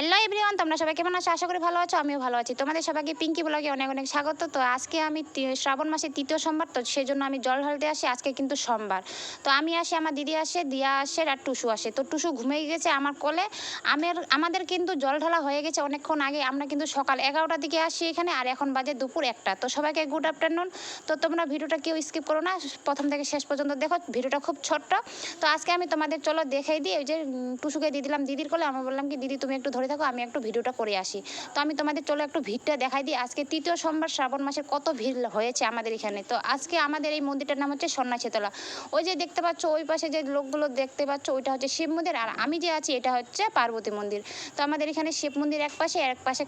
Hello everyone তোমরা সবাই কেমন আছো? আশা করি ভালো আছো, আমিও ভালো আছি। তোমাদের সবাইকে পিঙ্কি ব্লগে অনেক অনেক স্বাগত। তো আজকে আমি শ্রাবণ মাসের তৃতীয় সোমবার, তো সেই জন্য আমি জল ঢালতে আসি। আজকে কিন্তু সোমবার। তো আমি আসি, আমার দিদি আসে, দিয়া আসে, আর টুসু আসে। তো টুসু ঘুমিয়ে গেছে আমার কোলে। আমের আমাদের কিন্তু জল ঢালা হয়ে গেছে অনেকক্ষণ আগে। আমরা কিন্তু সকাল এগারোটার দিকে আসি এখানে, আর এখন বাজে দুপুর একটা। তো সবাইকে গুড আফটারনুন তো তোমরা ভিডিওটা কেউ স্কিপ করো না। প্রথম থেকে শেষ পর্যন্ত দেখো, ভিডিওটা খুব ছোট্ট। তো আজকে আমি তোমাদের, চলো দেখাই দিই। ওই যে টুসুকে দিয়ে দিলাম দিদির কোলে। আমি বললাম কি, দিদি, তুমি একটু ধরে থাকো আমি একটু ভিডিওটা করে আসি। তো আমি তোমাদের চলো একটু ভিড়টা দেখাই দিই। আজকে তৃতীয় সোমবার, শ্রাবণ মাসের কত ভিড় হয়েছে আমাদের এখানে। তো আজকে আমাদের এই মন্দিরটার নাম হচ্ছে সন্ন্যাসীতলা ওই যে দেখতে পাচ্ছ, ওই পাশে যে লোকগুলো দেখতে পাচ্ছ, ওইটা হচ্ছে শিব মন্দির। আর আমি যে আছি, এটা হচ্ছে পার্বতী মন্দির। তো আমাদের এখানে শিব মন্দির এক পাশে এক পাশে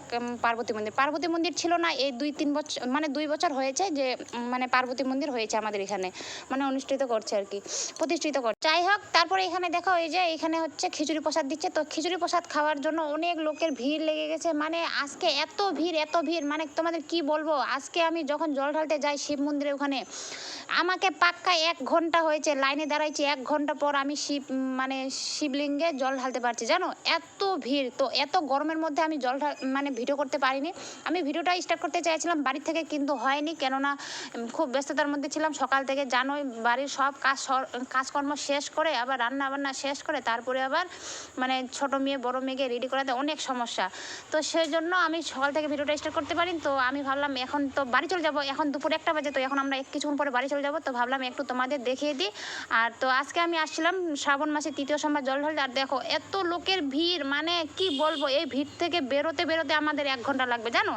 পার্বতী মন্দির। পার্বতী মন্দির ছিল না, এই দুই তিন বছর মানে দুই বছর হয়েছে যে মানে পার্বতী মন্দির হয়েছে আমাদের এখানে। মানে অনুষ্ঠিত করছে আর কি, প্রতিষ্ঠিত করছে। যাই হোক, তারপরে এখানে দেখো, এই যে এখানে হচ্ছে খিচুড়ি প্রসাদ দিচ্ছে। তো খিচুড়ি প্রসাদ খাওয়ার জন্য অনেক লোকের ভিড় লেগে গেছে। মানে আজকে এত ভিড় এত ভিড় মানে তোমাদের কি বলব? আজকে আমি যখন জল ঢালতে যাই শিব মন্দিরে ওখানে, আমাকে পাক্কা এক ঘণ্টা হয়েছে, লাইনে দাঁড়াইছি এক ঘণ্টা পর আমি শিব মানে শিবলিঙ্গে জল ঢালতে পারছি। জানো? এত ভিড়, তো এত গরমের মধ্যে আমি জল মানে ভিডিও করতে পারিনি। আমি ভিডিওটা স্টার্ট করতে চাইছিলাম বাড়ি থেকে, কিন্তু হয়নি, কেননা খুব ব্যস্ততার মধ্যে ছিলাম। সকাল থেকে জানোই বাড়ির সব কাজ কাজকর্ম শেষ করে, আবার রান্না বান্না শেষ করে, তারপরে আবার মানে ছোট মেয়ে, বড় মেয়েকে রেডি করাতে অনেক সমস্যা। তো সেই জন্য আমি সকাল থেকে ভিডিওটা স্টার্ট করতে পারি তো আমি ভাবলাম এখন তো বাড়ি চলে যাব। এখন দুপুর একটা বাজে, তো এখন আমরা কিছুক্ষণ পরে বাড়ি চলে যাব। তো ভাবলাম একটু তোমাদের দেখিয়ে দিই। আর তো আজকে আমি আসছিলাম শ্রাবণ মাসে তৃতীয় সোমবার জল ঢালতে। আর দেখো, এত লোকের ভিড় মানে কি বলব, এই ভিড় থেকে বেরোতে বেরোতে আমাদের এক ঘণ্টা লাগবে, জানো?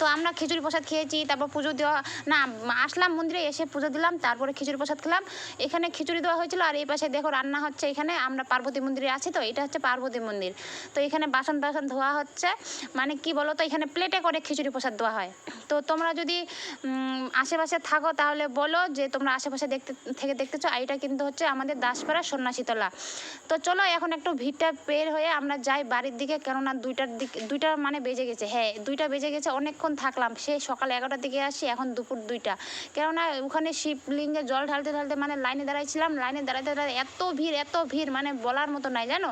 তো আমরা খিচুড়ি প্রসাদ খেয়েছি, তারপর পুজো দেওয়া, না, আসলাম মন্দিরে, এসে পুজো দিলাম, তারপরে খিচুড়ি প্রসাদ খেলাম। এখানে খিচুড়ি দেওয়া হয়েছিল, আর এই পাশে দেখো রান্না হচ্ছে এখানে, আমরা পার্বতী মন্দিরে আছি তো, এটা হচ্ছে পার্বতী মন্দির। তো এখানে বাসন টাসন ধোয়া হচ্ছে মানে কি বলো তো এখানে প্লেটে করে খিচুড়ি প্রসাদ দেওয়া হয়। তো তোমরা যদি আশেপাশে থাকো তাহলে বলো যে তোমরা আশেপাশে দেখতে, থেকে দেখতেছো আর এটা কিন্তু হচ্ছে আমাদের দাসপাড়া সন্ন্যাসীতলা। তো চলো এখন একটু ভিড়টা বের হয়ে আমরা যাই বাড়ির দিকে, কেননা দুইটার দিকে, দুইটা মানে বেজে গেছে। হ্যাঁ দুইটা বেজে গেছে, অনেকক্ষণ থাকলাম। সেই সকাল এগারোটার দিকে আসি, এখন দুপুর দুইটা। কেননা ওখানে শিবলিঙ্গে জল ঢালতে ঢালতে মানে লাইনে দাঁড়াইছিলাম, লাইনে দাঁড়াতে দাঁড়াতে এত ভিড় এত ভিড় মানে বলার মতো নাই, জানো?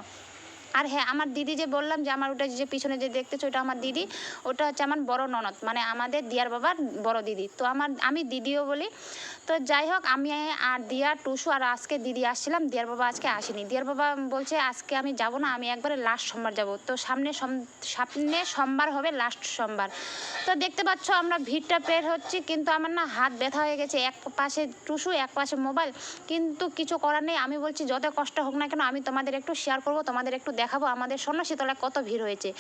আর হ্যাঁ আমার দিদি যে বললাম যে আমার ওটা যে পিছনে যে দেখতেছো ওটা আমার দিদি, ওটা হচ্ছে আমার বড় ননদ মানে আমাদের দিয়ার বাবার বড় দিদি। তো আমার, আমি দিদিও বলি। তো যাই হোক, আমি আর দিয়া, টুসু আর আজকে দিদি আসছিলাম, দিয়ার বাবা আজকে আসেনি। দিয়ার বাবা বলছে, আজকে আমি যাব না, আমি একবারে লাস্ট সোমবার যাব। তো সামনে সামনে সোমবার হবে লাস্ট সোমবার। তো দেখতে পাচ্ছ আমরা ভিড়টা পের হচ্ছি, কিন্তু আমার না হাত ব্যথা হয়ে গেছে। এক পাশে টুসু, এক পাশে মোবাইল, কিন্তু কিছু করার নেই। আমি বলছি, যত কষ্ট হোক না কেন, আমি তোমাদের একটু শেয়ার করব, তোমাদের একটু দেখাবো আমাদের সন্ন্যাসীতলায় কত ভিড় হয়েছে।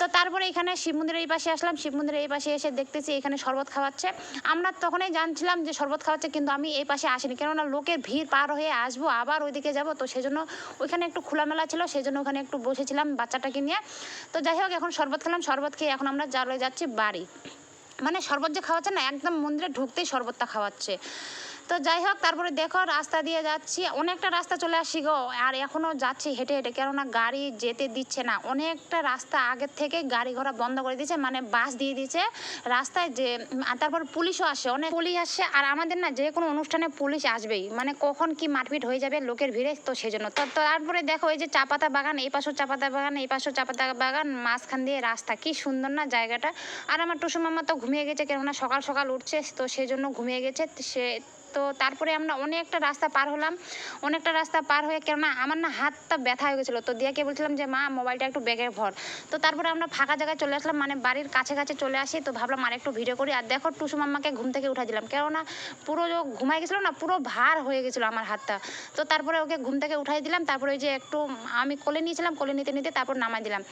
তো তারপরে এখানে শিব মন্দিরের এই পাশে আসলাম শিব মন্দিরের এই পাশে এসে দেখতেছি এখানে শরবত খাওয়াচ্ছে। আমরা তখনই জানছিলাম যে শরবত খাওয়াচ্ছে, কিন্তু আমি এই পাশে আসিনি। কেননা লোকের ভিড় পার হয়ে আসব, আবার ওইদিকে যাব। তো সেজন্য ওইখানে একটু খোলামেলা ছিল সেই জন্য ওখানে একটু বসেছিলাম বাচ্চাটাকে নিয়ে। তো যাই হোক, এখন শরবত খেলাম, শরবত খেয়ে এখন আমরা চলে যাচ্ছি বাড়ি। মানে শরবত যে খাওয়াচ্ছে না, একদম মন্দিরে ঢুকতেই শরবতটা খাওয়াচ্ছে। তো যাই হোক, তারপরে দেখো রাস্তা দিয়ে যাচ্ছি। অনেকটা রাস্তা চলে আসি গো, আর এখনও যাচ্ছি হেঁটে হেঁটে। কেননা গাড়ি যেতে দিচ্ছে না। অনেকটা রাস্তা আগের থেকে গাড়ি ঘোড়া বন্ধ করে দিচ্ছে মানে বাস দিয়ে দিয়েছে। রাস্তায় যে তারপর পুলিশও আসে, অনেক পুলিশ আসে। আর আমাদের না যে কোনো অনুষ্ঠানে পুলিশ আসবেই। মানে কখন কি মারপিট হয়ে যাবে, লোকের ভিড়ে তো সেই জন্য তো তারপরে দেখো এই যে চা পাতা বাগান, এই পাশেও চা পাতা বাগান, এই পাশেও চা পাতা বাগান, মাঝখান দিয়ে রাস্তা। কি সুন্দর না জায়গাটা। আর আমার টুসু মামা তো ঘুমিয়ে গেছে, কেননা সকাল সকাল উঠছে, তো সেই জন্য ঘুমিয়ে গেছে। সে তো তারপরে আমরা অনেকটা রাস্তা পার হলাম। অনেকটা রাস্তা পার হয়ে কেননা আমার না হাতটা ব্যথা হয়ে গেছিল। তো দিয়াকে বলছিলাম যে, মা, মোবাইলটা একটু ব্যাগে ভর। তো তারপরে আমরা ফাঁকা জায়গায় চলে আসলাম। মানে বাড়ির কাছে কাছে চলে আসি। তো ভাবলাম আর একটু ভিডিও করি। আর দেখো, টুসু মাম্মাকে ঘুম থেকে উঠা দিলাম। কেননা পুরো যে ঘুমাই গেছিল না, পুরো ভার হয়ে গেছিল আমার হাতটা। তো তারপরে ওকে ঘুম থেকে উঠাই দিলাম। তারপরে ওই যে একটু আমি কোলে নিয়েছিলাম, কোলে নিতে নিতে তারপর নামাই দিলাম।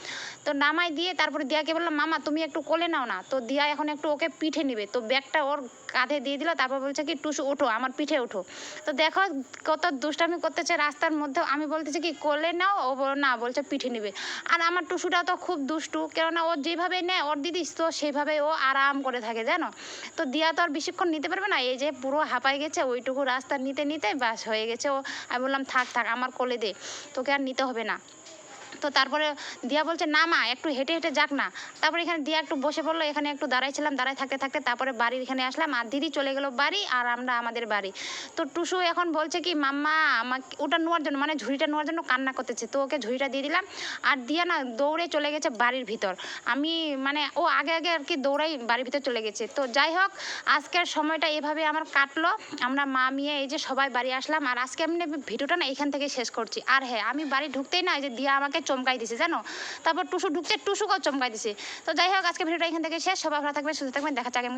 তো নামাই দিয়ে তারপরে দিয়াকে বললাম, মামা, তুমি একটু কোলে নাও না। তো দিয়া এখন একটু ওকে পিঠে নিবে। তো ব্যাগটা ওর কাঁধে দিয়ে দিল। তারপর বলছে কি, টুসু, ওঠো। আমার পিঠে ওঠো তো দেখো কত দুষ্টামি করতেছে রাস্তার মধ্যে আমি বলতেছি কি, কোলে নাও, ও না, বলছে পিঠে নিবে। আর আমার টুসুটা তো খুব দুষ্টু, কেননা ও যেভাবে নেয়, ওর দিদি তো সেইভাবে ও আরাম করে থাকে, জানো? তো দিয়া তো আর বেশিক্ষণ নিতে পারবে না, এই যে পুরো হাঁপাই গেছে, ওইটুকু রাস্তা নিতে নিতে বাস হয়ে গেছে ও। আমি বললাম, থাক থাক, আমার কোলে দে, তোকে আর নিতে হবে না। তো তারপরে দিয়া বলছে, না মা, একটু হেঁটে হেঁটে যাক না। তারপরে এখানে দিয়া একটু বসে পড়ল, এখানে একটু দাঁড়াইছিলাম, দাঁড়ায় থাকতে থাকতে তারপরে বাড়ির এখানে আসলাম, আর দিদি চলে গেলো বাড়ি আর আমরা আমাদের বাড়ি। তো টুসু এখন বলছে কি, মাম্মা, আমাকে, ওটা নোয়ার জন্য মানে ঝুড়িটা নোয়ার জন্য কান্না করতেছে, তো ওকে ঝুড়িটা দিয়ে দিলাম। আর দিয়া না দৌড়ে চলে গেছে বাড়ির ভিতর। আমি মানে ও আগে আগে আর কি দৌড়াই বাড়ির ভিতর চলে গেছে। তো যাই হোক, আজকের সময়টা এভাবে আমার কাটলো। আমরা মা, মেয়ে, এই যে সবাই বাড়ি আসলাম, আর আজকে আমি ভিডিওটা না এখান থেকে শেষ করছি। আর হ্যাঁ আমি বাড়ি ঢুকতেই না, এই যে দিয়া আমাকে চমকাই দিছে, জানো? তারপর টুসু ঢুকছে টুসুকেও চমকাই দিছে। তো যাই হোক আজকে ভিডিওটা এখান থেকে শেষ। সবাই ভালো থাকবেন, সুস্থ থাকবেন, দেখা যাক আমি